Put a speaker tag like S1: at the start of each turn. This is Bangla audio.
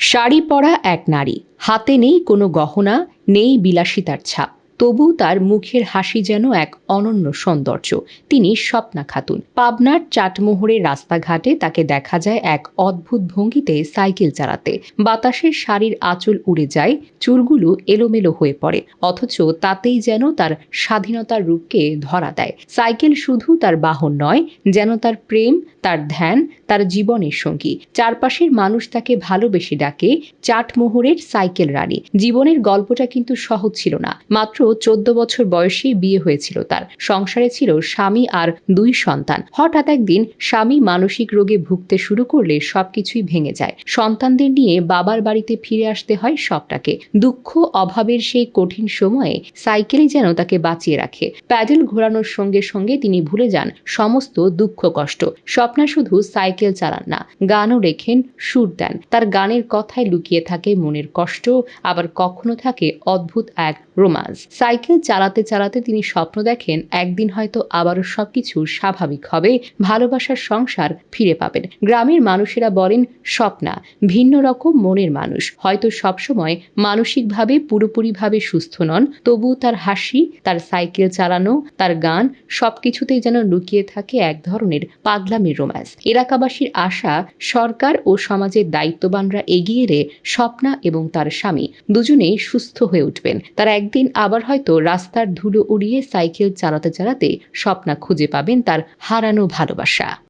S1: শাড়ি পরা এক নারী। হাতে নেই কোনো গহনা নেই বিলাসিতার ছাপ। তবু তার মুখের হাসি যেন এক অনন্য সৌন্দর্য। তিনি স্বপ্না খাতুন। পাবনার চাটমোহরের রাস্তাঘাটে তাকে দেখা যায় এক অদ্ভুত ভঙ্গিতে সাইকেল চালাতে। বাতাসের শাড়ির আঁচল উড়ে যায়, চুলগুলো এলোমেলো হয়ে পড়ে, অথচ তাতেই যেন তার স্বাধীনতার রূপকে ধরা দেয়। সাইকেল শুধু তার বাহন নয়, যেন তার প্রেম, তার ধ্যান, তার জীবনের সঙ্গী। চারপাশের মানুষ তাকে ভালোবেসে ডাকে, চাটমোহরের সাইকেল রানী। জীবনের গল্পটা কিন্তু সহজ ছিল না। মাত্র চোদ্দ বছর বয়সে বিয়ে হয়েছিল তার। সংসারে ছিল স্বামী আর দুই সন্তান। হঠাৎ একদিন স্বামী মানসিক রোগে ভুগতে শুরু করলে সবকিছুই ভেঙে যায়। সন্তানদের নিয়ে বাবার বাড়িতে ফিরে আসতে হয় সবটাকে দুঃখ, অভাবের সেই কঠিন সময়ে সাইকেলই যেন তাকে বাঁচিয়ে রাখে। প্যাডেল ঘোরানোর সঙ্গে সঙ্গে তিনি ভুলে যান সমস্ত দুঃখ, কষ্ট। স্বপ্না শুধু সাইকেল চালান না, গানও রেখেন সুর দেন। তার গানের কথায় লুকিয়ে থাকে মনের কষ্ট, আবার কখনো থাকে অদ্ভুত এক রোমান্স। সাইকেল চালাতে চালাতে তিনি স্বপ্ন দেখেন একদিন হয়তো আবারও সবকিছু স্বাভাবিক হবে, ভালোবাসার সংসার ফিরে পাবেন। গ্রামের মানুষেরা বলেন, স্বপ্না ভিন্ন রকম মনের মানুষ। হয়তো সবসময় মানসিকভাবে পুরোপুরিভাবে সুস্থ নন, তবুও তার হাসি, তার সাইকেল চালানো, তার গান সবকিছুতেই যেন লুকিয়ে থাকে এক ধরনের পাগলামির রোম্যান্স। এলাকাবাসীর আশা, সরকার ও সমাজের দায়িত্ববানরা এগিয়ে এলে স্বপ্না এবং তার স্বামী দুজনেই সুস্থ হয়ে উঠবেন। তারা একদিন আবার হয়তো রাস্তার ধুলো উড়িয়ে সাইকেল চালাতে চালাতে স্বপ্না খুঁজে পাবেন তার হারানো ভালোবাসা।